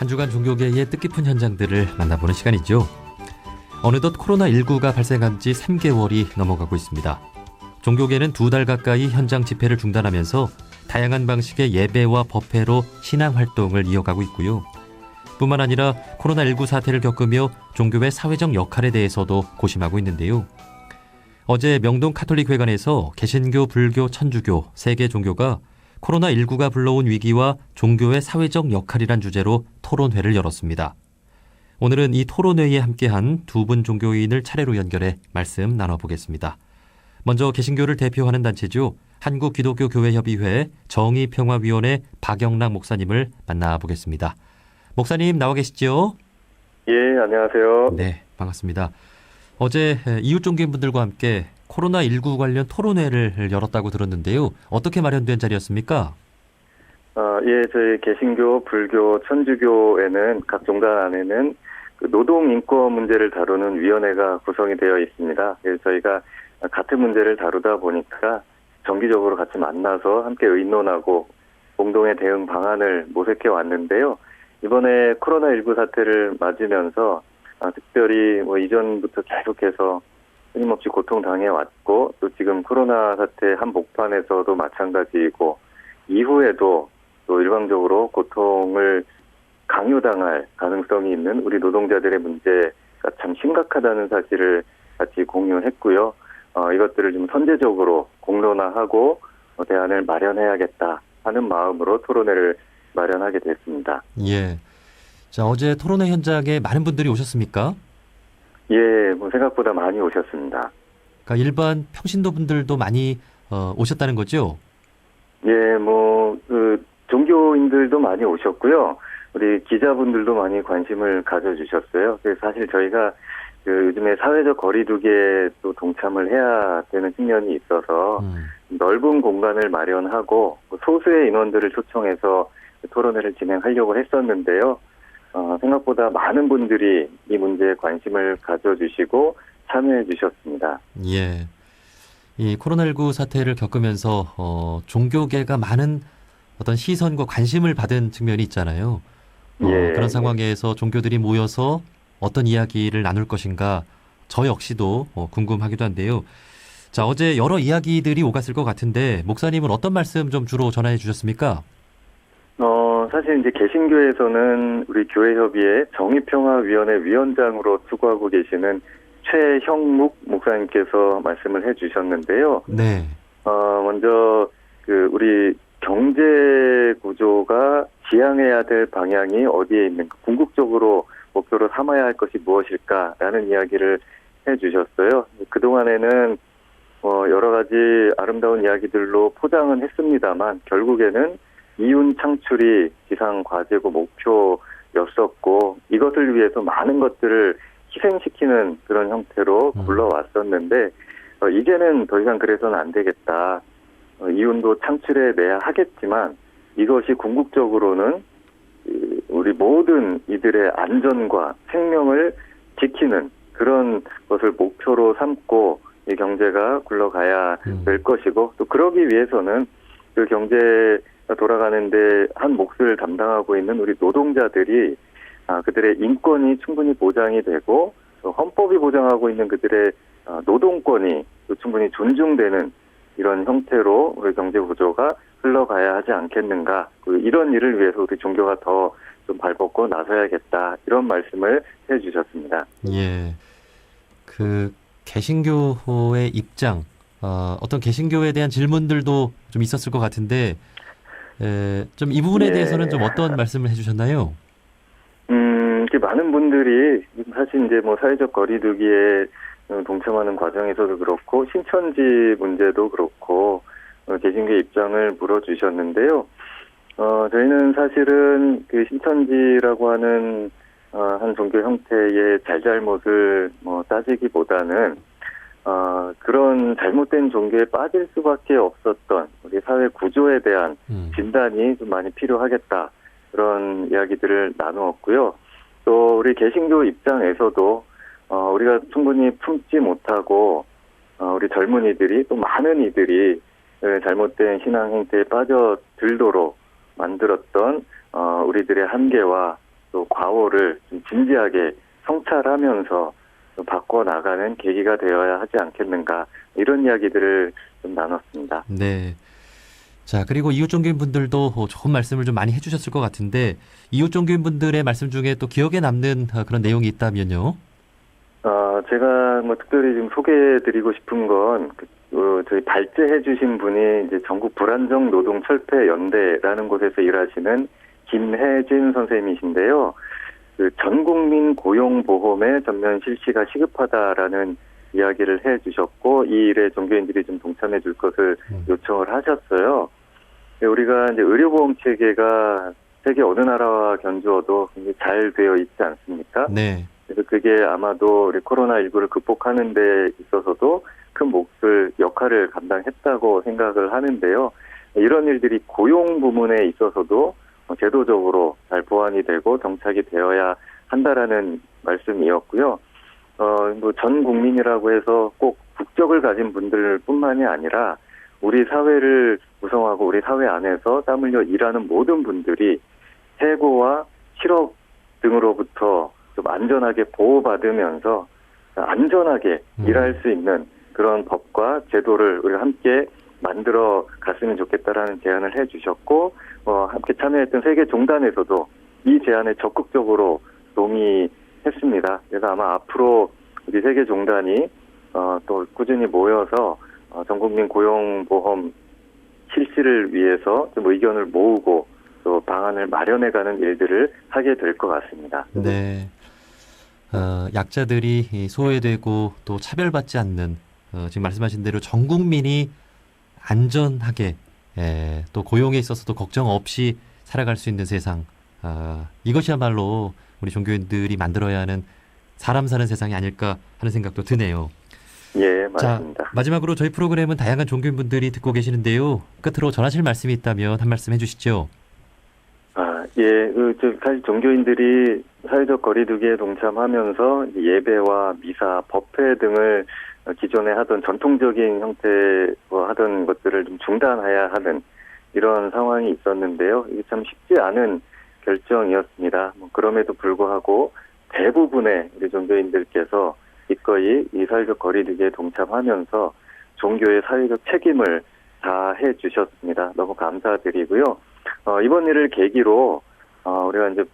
한 주간 종교계의 뜻깊은 현장들을 만나보는 시간이죠. 어느덧 코로나19가 발생한 지 3개월이 넘어가고 있습니다. 종교계는 두 달 가까이 현장 집회를 중단하면서 다양한 방식의 예배와 법회로 신앙 활동을 이어가고 있고요. 뿐만 아니라 코로나19 사태를 겪으며 종교의 사회적 역할에 대해서도 고심하고 있는데요. 어제 명동 카톨릭회관에서 개신교, 불교, 천주교 세 개 종교가 코로나19가 불러온 위기와 종교의 사회적 역할이란 주제로 토론회를 열었습니다. 오늘은 이 토론회에 함께한 두 분 종교인을 차례로 연결해 말씀 나눠보겠습니다. 먼저 개신교를 대표하는 단체죠. 한국기독교교회협의회 정의평화위원회 박영락 목사님을 만나보겠습니다. 목사님 나와 계시죠? 예, 안녕하세요. 네, 반갑습니다. 어제 이웃 종교인분들과 함께 코로나19 관련 토론회를 열었다고 들었는데요. 어떻게 마련된 자리였습니까? 아, 예, 저희 개신교, 불교, 천주교에는 각 종단 안에는 그 노동 인권 문제를 다루는 위원회가 구성이 되어 있습니다. 그래서 저희가 같은 문제를 다루다 보니까 정기적으로 같이 만나서 함께 의논하고 공동의 대응 방안을 모색해 왔는데요. 이번에 코로나19 사태를 맞으면서 아, 특별히 뭐 이전부터 계속해서 끊임없이 고통 당해 왔고 또 지금 코로나 사태 한복판에서도 마찬가지이고 이후에도 또 일방적으로 고통을 강요당할 가능성이 있는 우리 노동자들의 문제가 참 심각하다는 사실을 같이 공유했고요. 어, 이것들을 좀 선제적으로 공론화하고 어, 대안을 마련해야겠다 하는 마음으로 토론회를 마련하게 됐습니다. 예. 자, 어제 토론회 현장에 많은 분들이 오셨습니까? 예, 뭐 생각보다 많이 오셨습니다. 그러니까 일반 평신도 분들도 많이 어, 오셨다는 거죠? 예, 뭐, 그, 종교인들도 많이 오셨고요. 우리 기자분들도 많이 관심을 가져주셨어요. 그래서 사실 저희가 그 요즘에 사회적 거리두기에 또 동참을 해야 되는 측면이 있어서 음. 넓은 공간을 마련하고 소수의 인원들을 초청해서 토론회를 진행하려고 했었는데요. 어, 생각보다 많은 분들이 이 문제에 관심을 가져주시고 참여해 주셨습니다. 예. 이 코로나19 사태를 겪으면서 어, 종교계가 많은 어떤 시선과 관심을 받은 측면이 있잖아요. 어, 예. 그런 상황에서 종교들이 모여서 어떤 이야기를 나눌 것인가 저 역시도 어, 궁금하기도 한데요. 자, 어제 여러 이야기들이 오갔을 것 같은데 목사님은 어떤 말씀 좀 주로 전해 주셨습니까? 어, 사실 이제 개신교에서는 우리 교회협의회 정의평화위원회 위원장으로 수고하고 계시는 최형묵 목사님께서 말씀을 해 주셨는데요. 네. 어, 먼저 그 우리 경제 구조가 지향해야 될 방향이 어디에 있는가, 궁극적으로 목표로 삼아야 할 것이 무엇일까라는 이야기를 해 주셨어요. 그 동안에는 어, 여러 가지 아름다운 이야기들로 포장은 했습니다만 결국에는 이윤 창출이 지상 과제고 목표였었고 이것을 위해서 많은 것들을 희생시키는 그런 형태로 음. 굴러왔었는데 어, 이제는 더 이상 그래서는 안 되겠다. 어, 이윤도 창출해 내야 하겠지만 이것이 궁극적으로는 이, 우리 모든 이들의 안전과 생명을 지키는 그런 것을 목표로 삼고 이 경제가 굴러가야 음. 될 것이고 또 그러기 위해서는 그 경제가 돌아가는데 한 몫을 담당하고 있는 우리 노동자들이 아, 그들의 인권이 충분히 보장이 되고 또 헌법이 보장하고 있는 그들의 아, 노동권이 또 충분히 존중되는 이런 형태로 우리 경제 구조가 흘러가야 하지 않겠는가 그 이런 일을 위해서 우리 종교가 더 좀 발벗고 나서야겠다 이런 말씀을 해주셨습니다. 예. 그 개신교의 입장, 어, 어떤 개신교에 대한 질문들도 좀 있었을 것 같은데, 에, 좀 이 부분에 예. 대해서는 좀 어떤 말씀을 해주셨나요? 음, 많은 분들이 사실 이제 뭐 사회적 거리두기에 어, 동참하는 과정에서도 그렇고 신천지 문제도 그렇고 어, 개신교 입장을 물어주셨는데요. 어, 저희는 사실은 그 신천지라고 하는 어, 한 종교 형태의 잘잘못을 뭐 따지기보다는 어, 그런 잘못된 종교에 빠질 수밖에 없었던 우리 사회 구조에 대한 음. 진단이 좀 많이 필요하겠다. 그런 이야기들을 나누었고요. 또 우리 개신교 입장에서도 어, 우리가 충분히 품지 못하고 어, 우리 젊은이들이 또 많은 이들이 에, 잘못된 신앙 행태에 빠져들도록 만들었던 어, 우리들의 한계와 또 과오를 좀 진지하게 성찰하면서 좀 바꿔 나가는 계기가 되어야 하지 않겠는가 이런 이야기들을 좀 나눴습니다. 네. 자, 그리고 이웃 종교인 분들도 어, 좋은 말씀을 좀 많이 해주셨을 것 같은데, 이웃 종교인 분들의 말씀 중에 또 기억에 남는 어, 그런 내용이 있다면요? 어, 제가 뭐 특별히 지금 소개해드리고 싶은 건, 그, 어, 저희 발제해주신 분이 이제 전국 불안정 노동 철폐 연대라는 곳에서 일하시는 김혜진 선생님이신데요. 그 전국민 고용보험의 전면 실시가 시급하다라는 이야기를 해 주셨고, 이 일에 종교인들이 좀 동참해 줄 것을 음. 요청을 하셨어요. 네, 우리가 이제 의료보험 체계가 세계 어느 나라와 견주어도 굉장히 잘 되어 있지 않습니까? 네. 그래서 그게 아마도 우리 코로나19를 극복하는 데 있어서도 큰 몫을, 역할을 감당했다고 생각을 하는데요. 이런 일들이 고용 부문에 있어서도 제도적으로 잘 보완이 되고 정착이 되어야 한다라는 말씀이었고요. 어, 뭐 전 국민이라고 해서 꼭 국적을 가진 분들뿐만이 아니라 우리 사회를 구성하고 우리 사회 안에서 땀 흘려 일하는 모든 분들이 해고와 실업 등으로부터 좀 안전하게 보호받으면서 안전하게 음. 일할 수 있는 그런 법과 제도를 우리가 함께 만들어 갔으면 좋겠다라는 제안을 해주셨고 어, 함께 참여했던 세계 종단에서도 이 제안에 적극적으로 동의했습니다. 그래서 아마 앞으로 우리 세계 종단이 어, 또 꾸준히 모여서 어, 전국민 고용보험 실시를 위해서 좀 의견을 모으고 또 방안을 마련해가는 일들을 하게 될 것 같습니다. 네. 어, 약자들이 이 소외되고 또 차별받지 않는 어, 지금 말씀하신 대로 전 국민이 안전하게 예, 또 고용에 있어서도 걱정 없이 살아갈 수 있는 세상 아, 이것이야말로 우리 종교인들이 만들어야 하는 사람 사는 세상이 아닐까 하는 생각도 드네요. 예, 자, 맞습니다. 마지막으로 저희 프로그램은 다양한 종교인분들이 듣고 계시는데요. 끝으로 전하실 말씀이 있다면 한 말씀 해주시죠. 아, 예, 그, 저, 사실 종교인들이 사회적 거리두기에 동참하면서 예배와 미사, 법회 등을 기존에 하던 전통적인 형태로 하던 것들을 좀 중단해야 하는 이런 상황이 있었는데요. 이게 참 쉽지 않은 결정이었습니다. 뭐 그럼에도 불구하고 대부분의 우리 종교인들께서 기꺼이 이 사회적 거리두기에 동참하면서 종교의 사회적 책임을 다해 주셨습니다. 너무 감사드리고요. 어, 이번 일을 계기로 어, 우리가 이제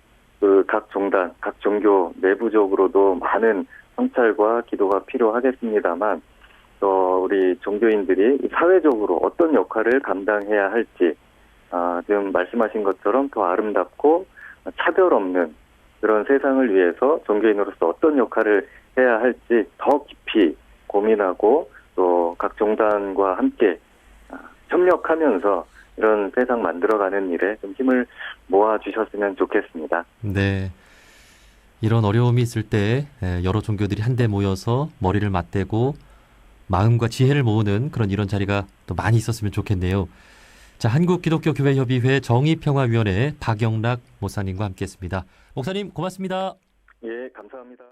그 각 종단, 각 종교 내부적으로도 많은 성찰과 기도가 필요하겠습니다만 또 우리 종교인들이 이 사회적으로 어떤 역할을 감당해야 할지 아, 지금 말씀하신 것처럼 더 아름답고 차별 없는 그런 세상을 위해서 종교인으로서 어떤 역할을 해야 할지 더 깊이 고민하고 또 각 종단과 함께 아, 협력하면서 이런 세상 만들어가는 일에 좀 힘을 모아 주셨으면 좋겠습니다. 네. 이런 어려움이 있을 때 에, 여러 종교들이 한데 모여서 머리를 맞대고 마음과 지혜를 모으는 그런 이런 자리가 또 많이 있었으면 좋겠네요. 자, 한국기독교교회협의회 정의평화위원회 박영락 목사님과 함께했습니다. 목사님 고맙습니다. 예, 감사합니다.